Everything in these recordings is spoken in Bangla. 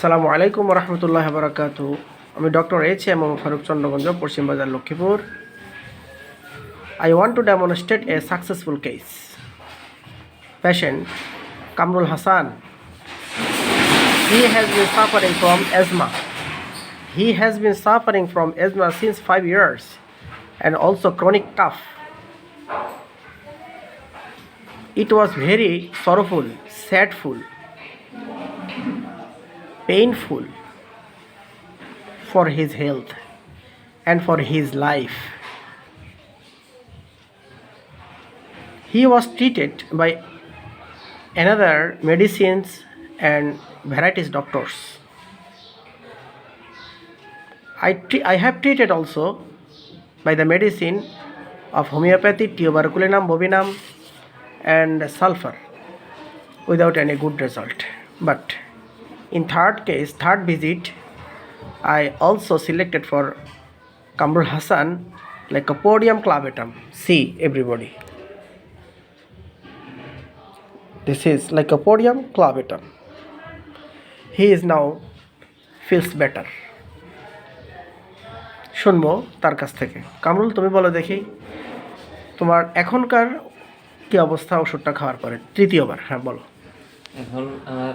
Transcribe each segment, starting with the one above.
আসসালামু আলাইকুম রহমতুল্লাহ বারাকাত আমি doctor H M Faruk Chandraganj Paschim Bazar Lakshmipur I want to demonstrate a successful case patient Kamrul Hasan he has been suffering from asthma he has been suffering from asthma since 5 years and also chronic cough it was very sorrowful sadful painful for his health and for his life. He was treated by another medicines and varieties doctors. I, I have treated also by the medicine of homeopathy, tuberculinum bovinum, and sulfur without any good result. But in third case, third visit, I also selected for Kamrul Hassan Lycopodium clavatum. See everybody. This is Lycopodium clavatum. He is now feels better. শুনব তার কাছ থেকে কামরুল তুমি বলো দেখি তোমার এখনকার কি অবস্থা ওষুধটা খাওয়ার পরে তৃতীয়বার হ্যাঁ বলো এখন আমার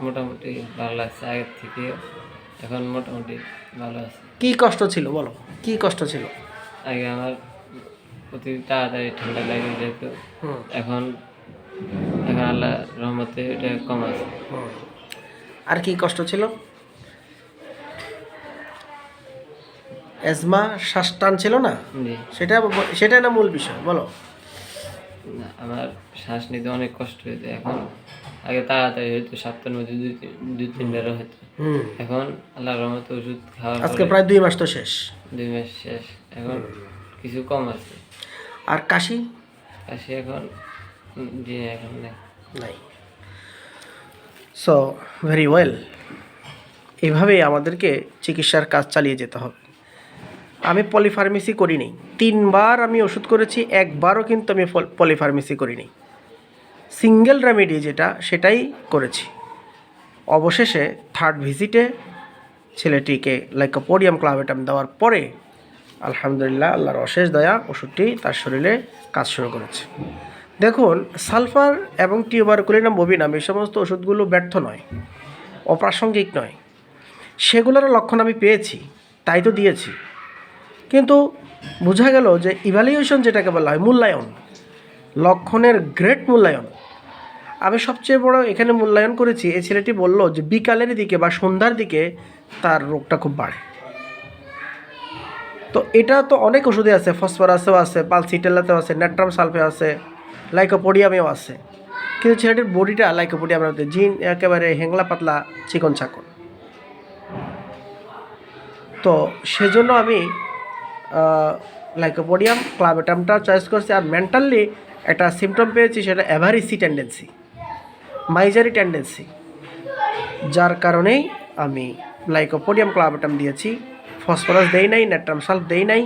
মোটামুটি ভালো লাগছে আগের থেকে। এখন মোটামুটি ভালো আছে। কি কষ্ট ছিল বলো? কি কষ্ট ছিল? আগে আমার প্রতি তাড়াতাড়ি ঠান্ডা লাগে যেত। এখন এখন আল্লাহ রহমতে এটা কম আছে। আর কি কষ্ট ছিল? এজমা শ্বাস টান ছিল না? সেটা ব- সেটা না মূল বিষয়? বলো। আমার শ্বাস নিতে অনেক কষ্ট হইতো। এখন আগে তাড়াতাড়ি হইতো সপ্তাহের মধ্যে দুই তিন- দুই তিনবারও হুম। এখন আল্লাহ রহমতে ওষুধ খাওয়া আজকে প্রায় দুই মাস তো শেষ। দুই মাস শেষ। এখন কিছু কম আছে। আর কাশি? কাশি এখন জি এখন নেই। সো ভেরি ওয়েল এইভাবেই আমাদেরকে চিকিৎসার কাজ চালিয়ে যেতে হবে। আমি পলিফার্মেসি করিনি। তিনবার আমি ওষুধ করেছি একবারও কিন্তু আমি পলিফার্মেসি করিনি। সিঙ্গেল রেমেডি যেটা, সেটাই করেছি। অবশেষে থার্ড ভিজিটে ছেলেটিকে লাইকোপোডিয়াম ক্লাভেটাম দেওয়ার পরে, আলহামদুলিল্লাহ, আল্লাহর অশেষ দয়া, ওষুধটি তার শরীরে কাজ শুরু করেছে। দেখুন, সালফার এবং টিউবারকুলিনাম ববিনাম এই সমস্ত ওষুধগুলো ব্যর্থ নয়, অপ্রাসঙ্গিক নয়। সেগুলোর লক্ষণ আমি পেয়েছি, তাই তো দিয়েছি। কিন্তু বোঝা গেল যে ইভ্যালুয়েশন যেটাকে বলা হয় মূল্যায়ন, লক্ষণের গ্রেট মূল্যায়ন আমি সবচেয়ে বড় এখানে মূল্যায়ন করেছি, এই ছেলেটি বলল যে বিকালের দিকে বা সন্ধ্যার দিকে তার রোগটা খুব বাড়ে। তো এটা তো অনেক ওষুধে আছে, ফসফরাসেও আছে, পালসিটেলাতেও আছে, নেট্রাম সালফে আছে, লাইকোপোডিয়ামেও আছে। কিন্তু ছেলেটির বডিটা লাইকোপোডিয়ামের মধ্যে জিন একেবারে হেংলা পাতলা চিকন চাকন তো সেজন্য আমি লাইকোপোডিয়াম, ক্লাবেটামটা চয়েস করছি আর মেন্টালি একটা সিমটম পেয়েছি, সেটা অ্যাভারিসি টেন্ডেন্সি মাইজারি টেন্ডেন্সি যার কারণেই আমি লাইকোপোডিয়াম ক্লাবেটাম দিয়েছি ফসফরাস দেই নাই নেট্রাম সালফ দেই নাই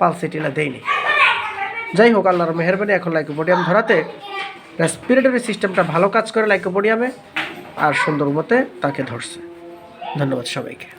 পালসিটিলা দেই নাই। যাই হোক, আল্লাহর মেহরবানি, এখন লাইকোপোডিয়াম ধরাতে রেসপিরেটরি সিস্টেমটা ভালো কাজ করে লাইকোপোডিয়ামে আর সুন্দর মতে তাকে ধরছে। ধন্যবাদ সবাইকে।